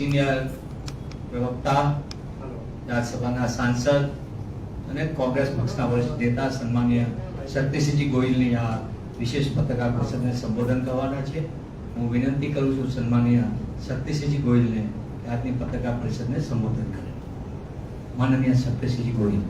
Senior પ્રવક્તા રાજ્યસભાના સાંસદ અને કોંગ્રેસ પક્ષના વરિષ્ઠ નેતા સન્માનીય શક્તિસિંહજી ગોહિલની આ વિશેષ પત્રકાર પરિષદને સંબોધન કરવાના છે. હું વિનંતી કરું છું સન્માનીય શક્તિસિંહજી ગોહિલને આજની પત્રકાર પરિષદને સંબોધન કરે. માનનીય શક્તિસિંહજી ગોહિલ.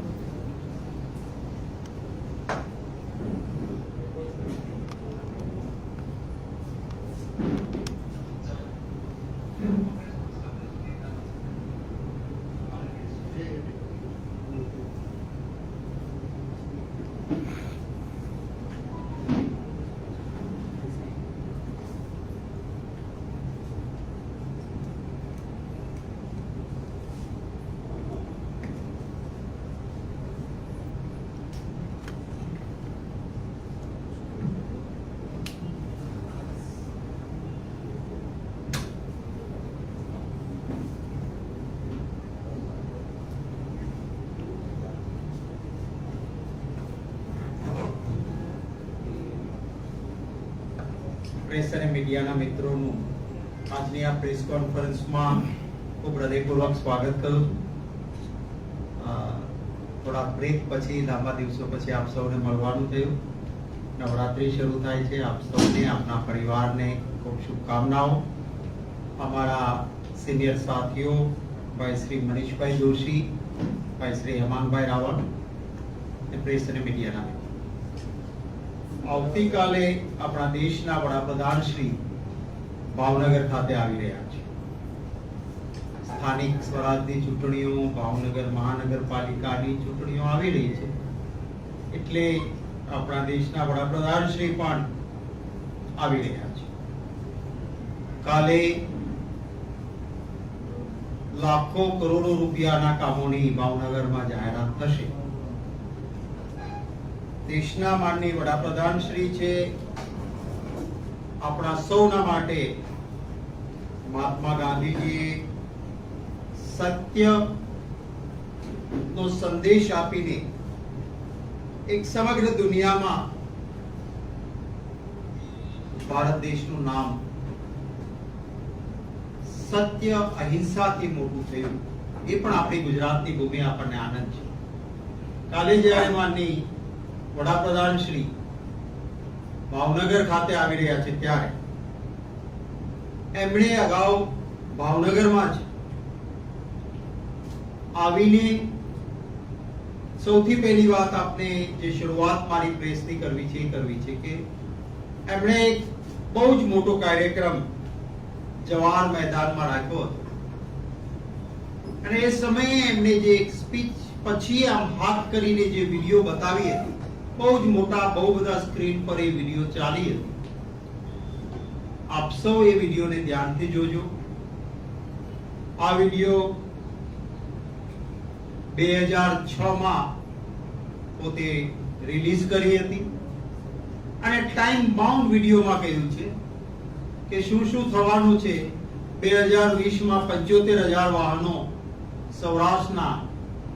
પ્રેસ અને મીડિયાના મિત્રોનું આજની આ પ્રેસ કોન્ફરન્સમાં ખૂબ હૃદયપૂર્વક સ્વાગત કરું થોડા બ્રેક પછી, લાંબા દિવસો પછી આપ સૌને મળવાનું થયું. નવરાત્રી શરૂ થાય છે. આપ સૌને, આપના પરિવારને ખૂબ શુભકામનાઓ. અમારા સિનિયર સાથીઓ, ભાઈ શ્રી મનીષભાઈ જોશી, ભાઈ શ્રી હેમાંગભાઈ રાવળ પ્રેસ અને મીડિયાના આવતીકાલે આપણા દેશના વડાપ્રધાન શ્રી ભાવનગર ખાતે આવી રહ્યા છે. સ્થાનિક સ્વરાજની ચૂંટણીઓ, ભાવનગર મહાનગરપાલિકાની ચૂંટણીઓ આવી રહી છે. એટલે આપણા દેશના વડાપ્રધાન શ્રી પણ આવી રહ્યા છે. કાલે લાખો કરોડો રૂપિયાના કામોની ભાવનગરમાં જાહેરાત થશે. દેશના માનની વડાપ્રધાન શ્રી છે. આપણા સૌના માટે મહાત્મા ગાંધીજીએ સત્ય નો સંદેશ આપીને એક સમગ્ર દુનિયામાં ભારત દેશનું નામ સત્ય અહિંસાથી મોટું થયું. એ પણ આપણી ગુજરાતની ભૂમિ આપણને આનંદ છે. કાલે જ્યારે માનની વડાપ્રધાન શ્રી ભાવનગર ખાતે આવી રહ્યા છે ત્યારે. એમણે અગાઉ ભાવનગરમાં જ આવીને સૌથી પહેલી વાત આપને જે શરૂઆત મારી પ્રેસની કરવી છે એ કરવી છે કે એમણે એક બહુ જ મોટો કાર્યક્રમ જવાહર મેદાનમાં રાખ્યો હતો. અને એ સમયે એમને જે એક સ્પીચ પછી આમ હાથ કરીને જે વીડિયો બતાવી હતી બહુ જ મોટા, બહુ બધા સ્ક્રીન પર એ વીડિયો ચાલી હતી. આપ સૌ એ વિડીયોને ધ્યાનથી જોજો. આ વીડિયો બે હજાર છ માં પોતે રિલીઝ કરી હતી. અને ટાઈમ બાઉન્ડ વિડીયોમાં કહ્યું છે કે શું શું થવાનું છે. બે હજાર વીસમાં પંચોતેર હજાર વાહનો સૌરાષ્ટ્રના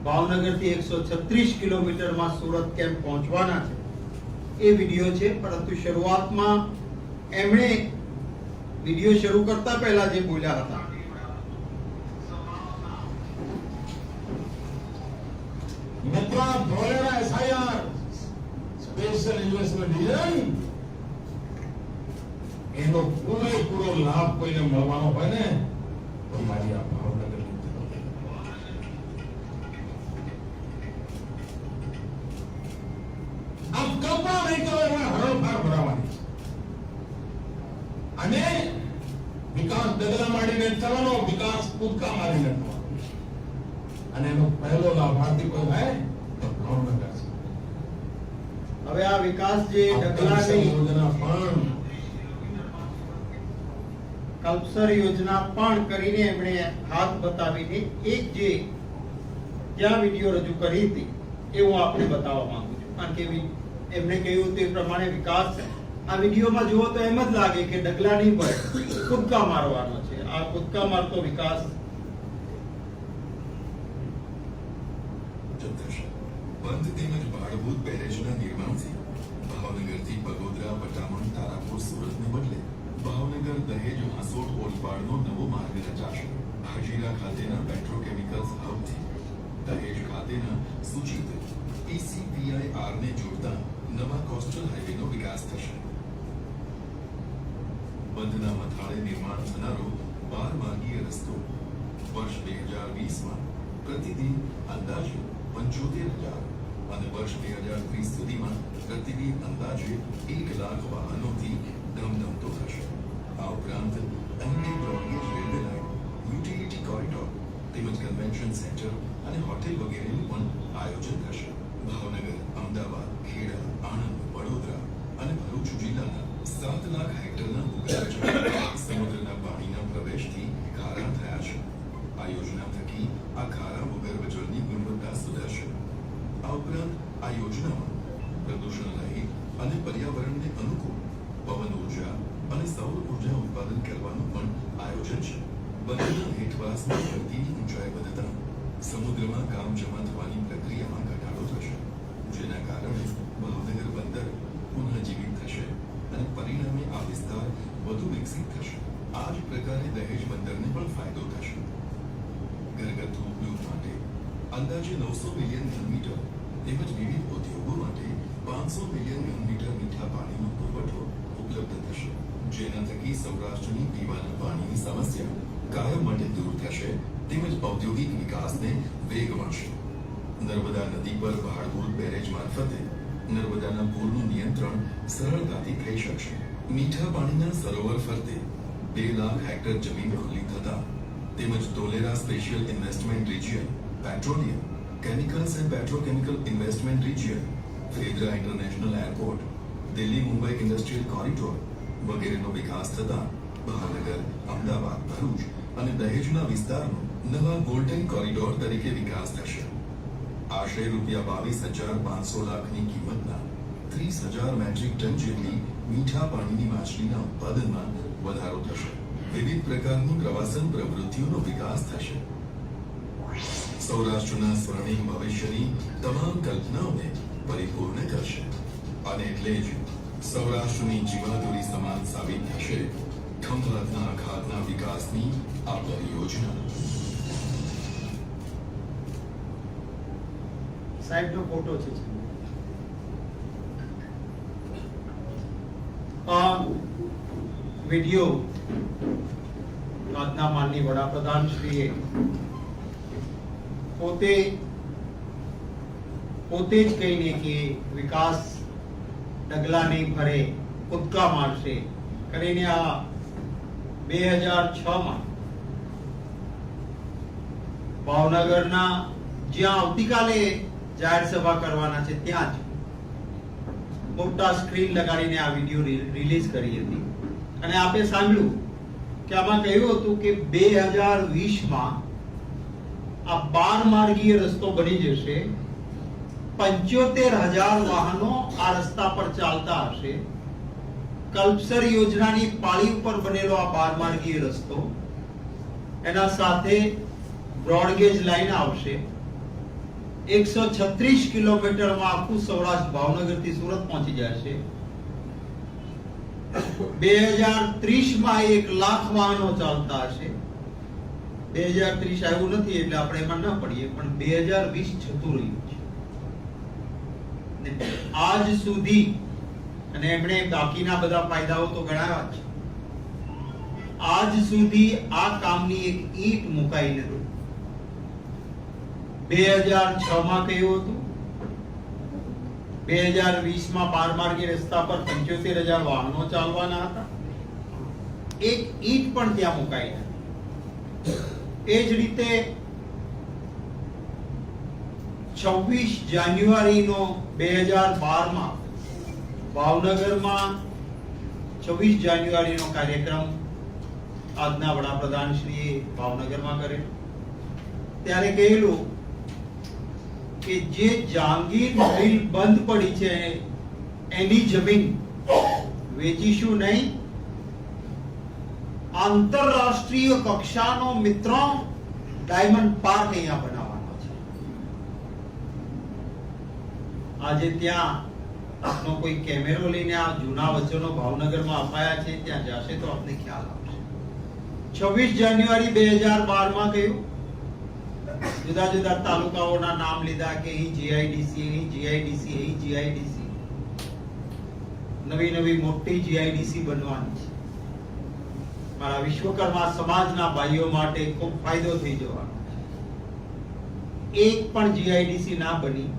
ભાવનગરથી એકસો છત્રીસ કિલોમીટરમાં સુરત કેમ પહોંચવાના છે. એ વીડિયો છે, પરંતુ શરૂઆતમાં એમણે વીડિયો શરૂ કરતા પહેલા જે બોલ્યા હતા. એનો પૂરેપૂરો લાભ કોઈને મળવાનો હોય ને, તો મારી આ ભાવનગરની આમ કલ્પના નહીં કરો એમાં હરણફાળ ભરાવાની છે. અને વિકાસ ડગલા માંડીને ચલાવવાનો વિકાસ કૂદકા મારીને થવાનો અને એનો પહેલો લાભાર્થી કોઈ હોય તો ભાવનગર છે હવે આ વિકાસ જે કલ્પસર ડગલાની યોજના પણ કલ્પસર યોજના પણ કરીને એમણે હાથ બતાવીને એક જે ત્યાં વીડિયો રજૂ કરી હતી એ હું આપને બતાવવા માંગુ છું. કારણ કે એમણે કહ્યું તે પ્રમાણે વિકાસ આ વિડીયોમાં જુઓ તો એમ જ લાગે કે ડગલા નહીં પડે કૂદકા મારવાનો છે. આ કૂદકા મારતો વિકાસ બંધ તેમજ ભાડભૂત બેરેજના નિર્માણથી ભાવનગરથી બગોદરા પટામણ તારાપુર, સુરતને બદલે ભાવનગર, દહેજ હાંસોટ ઓલપાડનો નવો માર્ગ રચાશે. હજીરા ખાતેના પેટ્રોકેમિકલ્સ હબથી દહેજ ખાતેના સૂચિત પીસીપીઆઈઆરને જોડતા નવા કોસ્ટલ હાઈવેનો વિકાસ થશે. બંધના મથાળે નિર્માણ થનારો બાર માર્ગીય રસ્તો વર્ષ બે હજાર વીસમાં પ્રતિદિન અંદાજે પંચોતેર હજાર અને વર્ષ બે હજાર ત્રીસ સુધીમાં પ્રતિદિન અંદાજે એક લાખ વાહનોથી ધમધમતો થશે આ ઉપરાંત અન્ય broad gauge railway line utility corridor તેમજ કન્વેન્શન સેન્ટર અને હોટેલ વગેરેનું પણ આયોજન થશે ભાવનગર અમદાવાદ ખેડા આણંદ વડોદરા અને ભરૂચ જિલ્લાના સાત લાખ હેક્ટરના ભૂગર્ભ જળ સમુદ્રના પાણીના પ્રવેશથી ખારા થયા છે આ યોજના થકી આ ખારા ભૂગર્ભ જળની ગુણવત્તા સુધરશે આ ઉપરાંત આ યોજનામાં પ્રદૂષણ રહિત અને પર્યાવરણને અનુકૂળ, પવન ઊર્જા અને સૌર ઊર્જા ઉત્પાદન કરવાનું પણ આયોજન છે. બંધના હેઠવાસની ધરતીની ઊંચાઈ વધતા સમુદ્રમાં કામ જમા થવાની પ્રક્રિયામાં ઘટાડો થશે, જેના કારણે ભાવનગર બંદર પુનઃજીવિત થશે અને પરિણામે આ વિસ્તાર વધુ વિકસિત થશે. આ જ પ્રકારે દહેજ બંદરને પણ ફાયદો થશે. ઘરગથ્થુ ઉપયોગ માટે અંદાજે નવસો મિલિયન ઘનમીટર તેમજ વિવિધ ઉદ્યોગો માટે પાંચસો મિલિયન ઘનમીટર મીઠા પાણીનો પુરવઠો ઉપલબ્ધ થશે. જેના થકી સૌરાષ્ટ્રની પીવાના પાણીની સમસ્યા કાયમ માટે દૂર થશે, તેમજ ઔદ્યોગિક વિકાસને વેગ મળશે. નર્મદા નદી પર પહાડપુર બેરેજ મારફતે નર્મદાના પૂરનું નિયંત્રણ સરળતાથી થઈ શકશે. મીઠા પાણીના સરોવર ફરતે બે લાખ હેક્ટર જમીન ખુલ્લી થતા તેમજ Dholera special investment region petroleum chemicals and petrochemical investment region Fedra international airport Delhi Mumbai industrial corridor વગેરેનો વિકાસ થતા ભાવનગર અમદાવાદ, ભરૂચ અને દહેજના વિસ્તારનો નવા ગોલ્ડન કોરિડોર તરીકે વિકાસ થશે. આશરે રૂપિયા બાવીસ હજાર પાંચસો લાખની કિંમતના ત્રીસ હજાર મેટ્રિક ટન જેટલી મીઠા પાણીની માછલીના ઉત્પાદનમાં વધારો થશે. વિવિધ પ્રકારની પ્રવાસન પ્રવૃત્તિઓનો વિકાસ થશે. સૌરાષ્ટ્રના સ્વર્ણિમ ભવિષ્યની તમામ કલ્પનાઓને પરિપૂર્ણ કરશે. અને એટલે જ સૌરાષ્ટ્રની જીવાદોરી સમાન સાબિત થશે ખંભાતના અખાતના વિકાસની આ પરિયોજના. સાહેબનો ફોટો છે આ વિડિયો આજના માનની વડાપ્રધાન શ્રીએ પોતે પોતે જ કહીને કે વિકાસ ડગલા નહીં ભરે, કૂદકા મારશે. કરીને આ બે હજાર છ માં ભાવનગરના જ્યાં આવતીકાલે જાહેર સભા કરવાના છે, ત્યાં જ મોટા સ્ક્રીન લગાડીને આ વીડિયો રિલીઝ કરી હતી. અને આપે સાંભળ્યું કે આમાં કહ્યું હતું કે બે હજાર વીસમાં આ બાર માર્ગીય રસ્તો બની જશે. પંચોતેર હજાર વાહનો આ રસ્તા પર ચાલતા હશે. કલ્પસર યોજનાની પાળી ઉપર બનેલો આ બાર માર્ગીય રસ્તો. એના સાથે બ્રોડગેજ લાઈન આવશે. એકસો છત્રીસ કિલોમીટરમાં આખું સૌરાષ્ટ્ર ભાવનગરથી સુરત પહોંચી જશે. બે હજાર ત્રીસમાં એક લાખ વાહનો ચાલતા હશે. બે હજાર ત્રીસ આવ્યું નથી એટલે આપણે એમાં ના પડીએ, પણ બે હજાર વીસ જતું રહ્યું છે. આજ સુધી, અને એમણે બાકીના બધા ફાયદાઓ તો ગણાવ્યા છે. આજ સુધી આ કામની એક ઈટ મુકાઈ નથી બે હજાર છ માં કહ્યું હતું. બે હજાર વીસમાં બાર માર્ગી રસ્તા પર પંચોતેર હજાર વાહનો ચાલવાના હતા. એક ઈંટ પણ ત્યાં મુકાઈ નથી. એ જ રીતે છવ્વીસ જાન્યુઆરીનો બે હજાર બારમાં ભાવનગરમાં છવ્વીસ જાન્યુઆરીનો કાર્યક્રમ આજના વડાપ્રધાન ભાવનગરમાં કરેલો ત્યારે કહેલું કે જે જાંગીર મિલ બંધ પડી છે, એની જમીન વેચીશું નહીં આંતરરાષ્ટ્રીય કક્ષાનો મિત્રો ડાયમંડ પાર્ક અહીંયા બનાવવાનો છે. આજે ત્યાં આપનો કોઈ કેમેરો લઈને આ જૂના વચનો ભાવનગરમાં અપાયા છે, ત્યાં જશે તો આપને ખ્યાલ આવશે. છવ્વીસ જાન્યુઆરી બે હજાર બારમાં કહ્યું જુદા જુદા તાલુકાઓના નામ લીધા કે અહીં જીઆઈડીસી અહીં જીઆઈડીસી અહીં જીઆઈડીસી નવી નવી મોટી જીઆઈડીસી બનવાની છે. મારા વિશ્વકર્મા સમાજના ભાઈઓ માટે ખૂબ ફાયદો થઈ જવાનો એક પણ જીઆઈડીસી ના બની.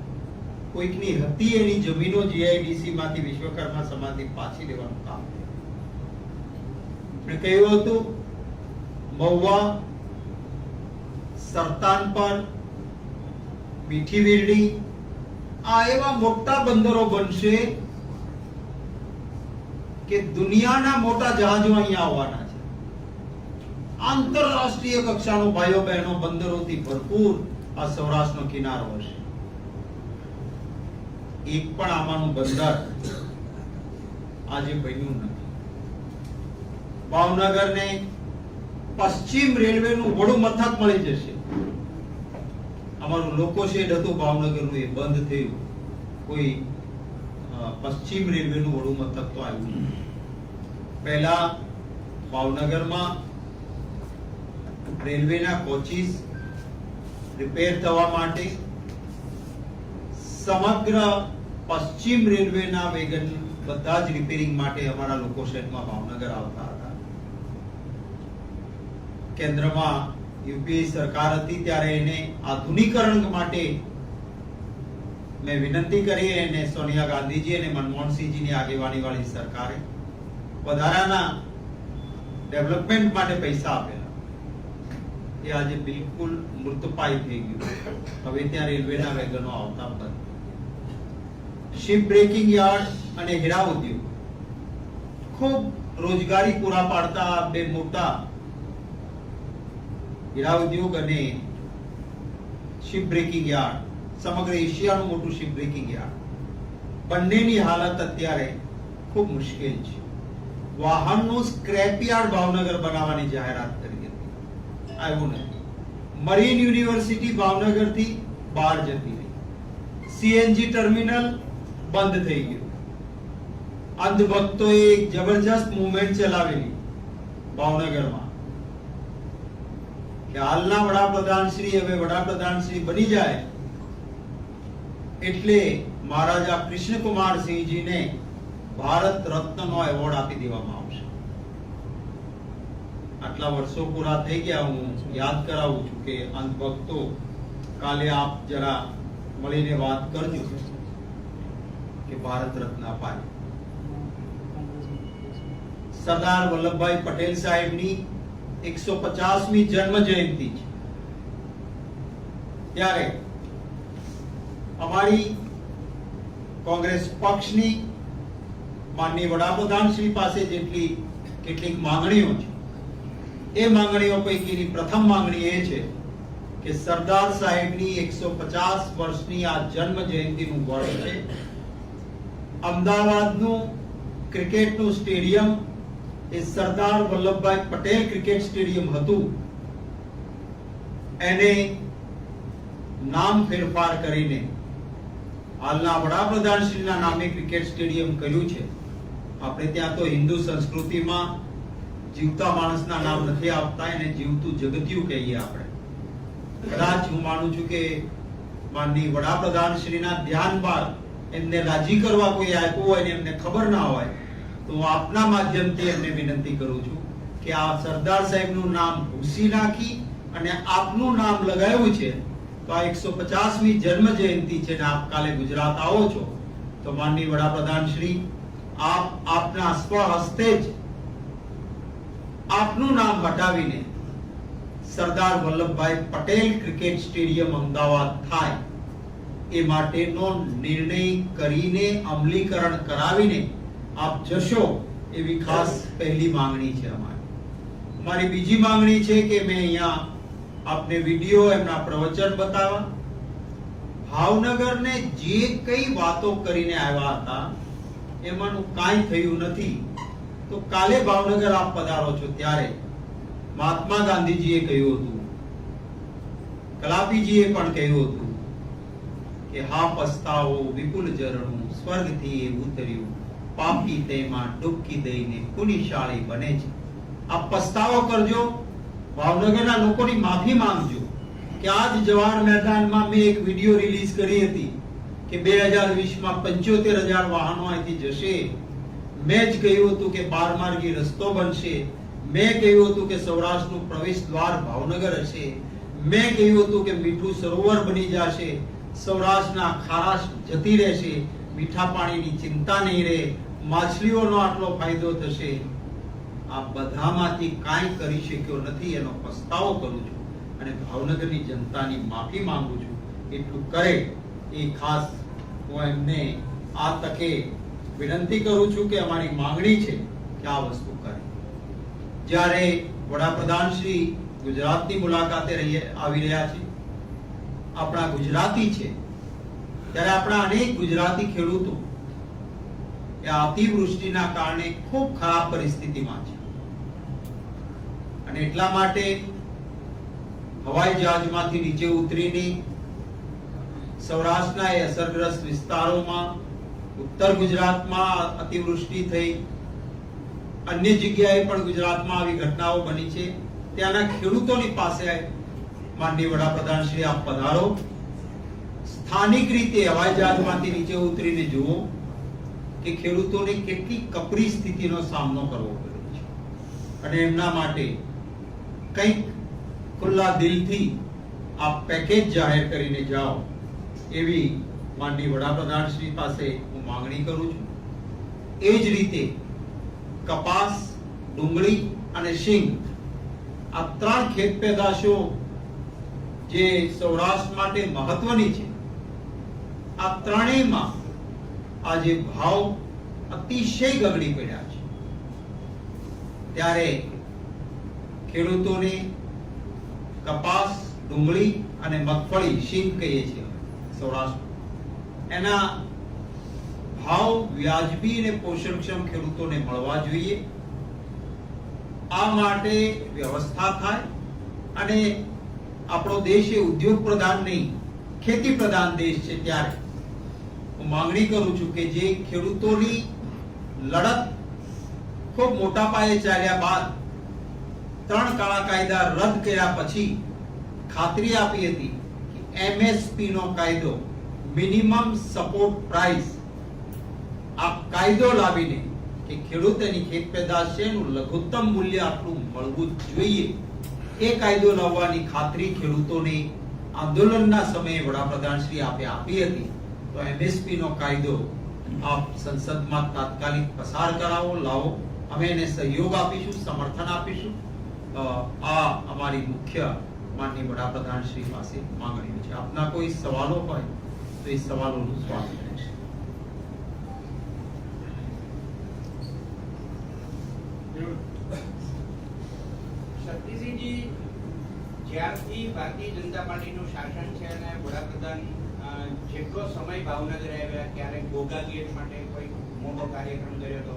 કોઈકની હતી એની જમીનો જીઆઈડીસી માંથી વિશ્વકર્મા સમાજની પાછી લેવાનું કામ મેં કહ્યું હતું, મહુવા સરતાનપર મીઠી વીરડી, આ એવા મોટા બંદરો બનશે કે દુનિયાના મોટા જહાજો અહીંયા આવવાના આંતરરાષ્ટ્રીય કક્ષાનો ભાઈઓ બહેનો બંદરોથી ભરપૂર આ સૌરાષ્ટ્રનો કિનારો હશે. એક પણ આમાંનું બંદર આજે બન્યું નથી. ભાવનગરને પશ્ચિમ રેલવેનું વડું મથક મળી જશે. અમારું લોકો છે હતું, ભાવનગરનું એ બંધ થયું. કોઈ પશ્ચિમ રેલવેનું વડું મથક તો આવ્યું. પહેલા ભાવનગરમાં રેલવેના કોચીસ રિપેર થવા માટે સમગ્ર પશ્ચિમ રેલવેના વેગન બધા જ રિપેરિંગ માટે અમારા લોકો શહેરમાં ભાવનગર આવતા હતા. કેન્દ્રમાં યુપીએ સરકાર હતી ત્યારે એને આધુનિકરણ માટે મેં વિનંતી કરી અને સોનિયા ગાંધીજી અને મનમોહનસિંહજીની આગેવાની વાળી સરકારે વધારાના ડેવલપમેન્ટ માટે પૈસા આપેલા એ આજે બિલકુલ મૃતપાય થઈ ગયું. હવે ત્યાં રેલવેના વેગનો આવતા બંધ શિપ બ્રેકિંગ યાર્ડ અને હીરા ઉદ્યોગ. ખૂબ રોજગારી પૂરા પાડતા બે મોટા હીરા ઉદ્યોગ અને શિપ બ્રેકિંગ યાર્ડ સમગ્ર એશિયાનું મોટું શિપ બ્રેકિંગ યાર્ડ બંનેની હાલત અત્યારે ખૂબ મુશ્કેલ છે. વાહનનું સ્ક્રેપ યાર્ડ ભાવનગર બનાવવાની જાહેરાત કરી આવ્યું નથી મરીન યુનિવર્સિટી ભાવનગરથી બહાર જતી રહી. સીએનજી ટર્મિનલ બંધ થઈ ગયું. અંધભક્તોએ એક જબરજસ્ત મુવમેન્ટ ચલાવેલી ભાવનગરમાં. કે હાલના વડાપ્રધાન શ્રી, હવે વડાપ્રધાન શ્રી બની જાય એટલે મહારાજા કૃષ્ણકુમાર સિંહજીને ભારત રત્નનો એવોર્ડ આપી દેવામાં આવશે. આટલા વર્ષો પૂરા થઈ ગયા હું યાદ કરાવું છું કે અંધભક્તો કાલે આપ જરા મળીને વાત કરજો કે ભારત રત્ન અપાય. સરદાર વલ્લભભાઈ પટેલ સાહેબની એકસો પચાસમી જન્મ જયંતિ છે. ત્યારે અમારી કોંગ્રેસ પક્ષની માનની વડાપ્રધાન શ્રી પાસે જેટલી કેટલીક માંગણીઓ છે એ માંગણીઓ પૈકીની પ્રથમ માંગણી એ છે કે સરદાર સાહેબની એકસો પચાસ વર્ષની આ જન્મ જયંતિનું વર્ષ છે. અમદાવાદનું ક્રિકેટનું સ્ટેડિયમ એ સરદાર વલ્લભભાઈ પટેલ ક્રિકેટ સ્ટેડિયમ હતું. એને નામ ફેરફાર કરીને હાલના વડાપ્રધાન શ્રીના નામે ક્રિકેટ સ્ટેડિયમ કર્યું છે. આપણે ત્યાં તો હિન્દુ સંસ્કૃતિમાં જીવતા માણસના નામ નથી આપતા, એને જીવતું જગત્યું કહીએ આપણે. કદાચ હું માનું છું કે માનની વડાપ્રધાન શ્રીના ધ્યાન બાદ એમને રાજી કરવા કોઈ આપ્યું હોય ને એમને ખબર ના હોય, તો હું આપના માધ્યમથી એમને વિનંતી કરું છું કે આ સરદાર સાહેબનું નામ ભૂસી નાખી અને આપનું નામ લગાવ્યું છે. તો આ એકસો પચાસમી જન્મ જયંતિ છે ને આપ કાલે ગુજરાત આવો છો. તો માનની વડાપ્રધાન શ્રી, આપ આપના સ્વહસ્તે જ આપનું નામ વટાવીને સરદાર વલ્લભભાઈ પટેલ ક્રિકેટ સ્ટેડિયમ અમદાવાદ થાય એ માટેનો નિર્ણય કરીને અમલીકરણ કરાવીને આપ જશો એવી ખાસ પહેલી માંગણી છે અમારી. મારી બીજી માંગણી છે કે મેં અહીંયા આપને વીડિયો એમના પ્રવચન બતાવ્યા. ભાવનગરને જે કઈ વાતો કરીને આવ્યા હતા, એમાંનું કાંઈ થયું નથી. તો કાલે ભાવનગર આપ પધારો છો ત્યારે મહાત્મા ગાંધીજીએ કહ્યું હતું. કલાપીજીએ પણ કહ્યું હતું કે હા પસ્તાવો, વિપુલ ઝરણું, સ્વર્ગથી એ ઉતર્યું. પાપી તેમાં ડૂબકી દઈને પુનિશાળી બને છે. આપ પસ્તાવો કરજો. ભાવનગરના લોકોની માફી માંગજો કે આજ જવાહર મેદાનમાં મેં એક વીડિયો રિલીઝ કરી હતી કે બે હજાર વીસમાં પંચોતેર હજાર વાહનો અહીંથી જશે. મેં જ કહ્યું હતું કે બારમાર્ગી રસ્તો બનશે. મેં કહ્યું હતું કે સૌરાષ્ટ્રનું પ્રવેશ દ્વાર ભાવનગર હશે. મેં કહ્યું હતું કે મીઠું સરોવર બની જશે. સૌરાષ્ટ્રના ખારાશ જતી રહેશે. મીઠા પાણીની ચિંતા નહીં રહે. માછલીઓનો આટલો ફાયદો થશે. આ બધામાંથી કાંઈ કરી શક્યો નથી, એનો પસ્તાવો કરું છું અને ભાવનગરની જનતાની માફી માંગુ છું. એટલું કરે. એ ખાસ હું એમને આ તકે વિનંતી કરું છું કે અમારી માંગણી છે કે આ વસ્તુ કરે. જ્યારે વડાપ્રધાન શ્રી ગુજરાતની મુલાકાતે આવી રહ્યા છે, આપણા ગુજરાતી છે, ત્યારે આપણા અનેક ગુજરાતી ખેડૂતો એ અતિવૃષ્ટિના કારણે ખૂબ ખરાબ પરિસ્થિતિમાં છે. અને એટલા માટે હવાઈ જહાજમાંથી નીચે ઉતરીને સૌરાષ્ટ્રના એ અસરગ્રસ્ત વિસ્તારોમાં ઉત્તર ગુજરાતમાં અતિવૃષ્ટિ થઈ. અન્ય જગ્યાએ પણ ગુજરાતમાં આવી ઘટનાઓ બની છે. ત્યાંના ખેડૂતોની પાસે માનનીય વડાપ્રધાન શ્રી, આપ પધારો. સ્થાનિક રીતે હવાઈ જહાજમાંથી નીચે ઉતરીને જુઓ કે ખેડૂતોને કેટલી કપરી સ્થિતિનો સામનો કરવો પડ્યો છે. અને એમના માટે કંઈક ખુલ્લા દિલથી આ પેકેજ જાહેર કરીને જાઓ એવી માનની વડાપ્રધાન શ્રી પાસે માંગણી કરું છું. એ જ રીતે કપાસ, ડુંગળી અને શીંગ આ ત્રણ ખેત પેદાશો જે સૌરાષ્ટ્ર માટે મહત્વની છે. આ ત્રણેયમાં આજે ભાવ અતિશય ગગડી પડ્યા છે. ત્યારે ખેડૂતોને કપાસ, ડુંગળી અને મગફળી, શીંગ કહીએ છીએ સૌરાષ્ટ્ર એના ભાવ વ્યાજબી અને પોષણક્ષમ ખેડૂતોને મળવા જોઈએ. આ માટે વ્યવસ્થા થાય અને આપણો દેશ એ ઉદ્યોગ પ્રધાન નહીં, ખેતી પ્રધાન દેશ છે ત્યારે. હું માંગણી કરું છું કે જે ખેડૂતોની લડત ખૂબ મોટા પાયે ચાલ્યા બાદ ત્રણ કાળા કાયદા રદ કર્યા પછી ખાતરી આપી હતી કે એમએસપી નો કાયદો મિનિમમ સપોર્ટ પ્રાઇસ આ કાયદો લાવીને કે ખેડૂતની ખેત પેદાશ છે એનું લઘુત્તમ મૂલ્ય આટલું મળવું જોઈએ. એ કાયદો લાવવાની ખાતરી ખેડૂતોને આંદોલનના સમયે વડાપ્રધાન શ્રી આપે આપી હતી. તો એમએસપી નો કાયદો આપ સંસદમાં તાત્કાલિક પસાર કરાવો, લાવો. અમે એને સહયોગ આપીશું, સમર્થન આપીશું. આ અમારી મુખ્ય માનની વડાપ્રધાન શ્રી પાસે માંગણીઓ છે. આપના કોઈ સવાલો હોય તો એ સવાલોનું સ્વાગત રહેશે જ્યારથી ભારતીય જનતા પાર્ટીનું શાસન છે અને વડાપ્રધાન જેટલો સમય ભાવનગર આવ્યા, ક્યારેક ગોગા ગેટ માટે કોઈ મોટો કાર્યક્રમ કર્યો હતો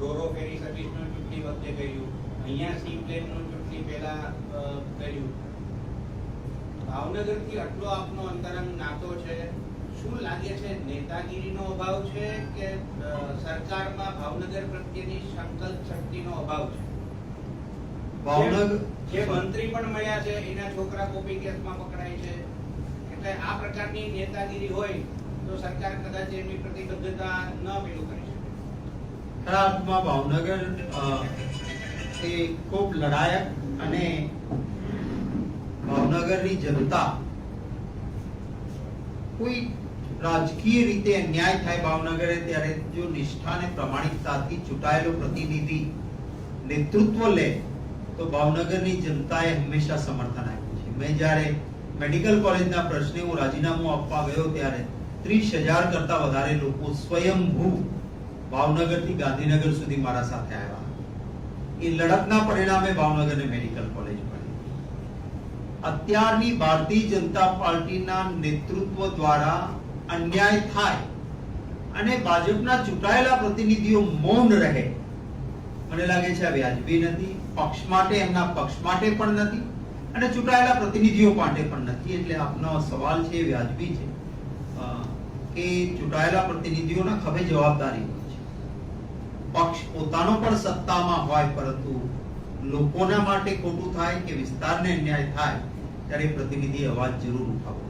રોરો ફેરી સર્વિસનું ચૂંટણી વખતે કર્યું, અહીંયા સી પ્લેનનું ચૂંટણી પહેલાં કર્યું. ભાવનગરથી આટલો આપનો અંતરંગ નાતો છે, શું લાગે છે નેતાગીરીનો અભાવ છે કે સરકારમાં ભાવનગર પ્રત્યેની સંકલ્પ શક્તિનો અભાવ છે? ભાવનગર જે મંત્રી પણ મળ્યા છે એના છોકરા કોપી કેસમાં પકડાય છે. એટલે આ પ્રકારની નેતાગીરી હોય તો સરકાર કદાચ એમની પ્રતિબદ્ધતા ન પેલું કરી શકે. ખરા ભાવનગર એ ખૂબ લડાયક અને ભાવનગરની જનતા કોઈ રાજકીય રીતે અન્યાય થાય ભાવનગરે ત્યારે જો નિષ્ઠા અને પ્રમાણિકતાથી ચૂંટાયેલો પ્રતિનિધિ નેતૃત્વ લે તો ભાવનગરની જનતાએ હંમેશા સમર્થન આપ્યું છે. મેં જ્યારે મેડિકલ કોલેજના પ્રશ્ને હું રાજીનામું આપવા ગયો ત્યારે ત્રીસ હજાર કરતા વધારે લોકો સ્વયંભૂ ભાવનગરથી ગાંધીનગર સુધી મારા સાથે આવ્યા એ લડતના પરિણામે ભાવનગરને મેડિકલ કોલેજ મળી અત્યારની ભારતીય જનતા પાર્ટીના નેતૃત્વ દ્વારા અન્યાય થાય અને ભાજપના ચૂંટાયેલા પ્રતિનિધિઓ મૌન રહે મને લાગે છે આ વ્યાજબી નથી, પક્ષ માટે, એમના પક્ષ માટે પણ નથી અને ચૂંટાયેલા પ્રતિનિધિઓ માટે પણ નથી. એટલે આપનો સવાલ છે, વ્યાજબી છે. કે ચૂંટાયેલા પ્રતિનિધિઓના ખભે જવાબદારી છે. પક્ષ પોતાનો પણ સત્તામાં હોય, પરંતુ લોકોના માટે ખોટું થાય કે વિસ્તારને અન્યાય થાય, ત્યારે પ્રતિનિધિ અવાજ જરૂર ઉઠાવો.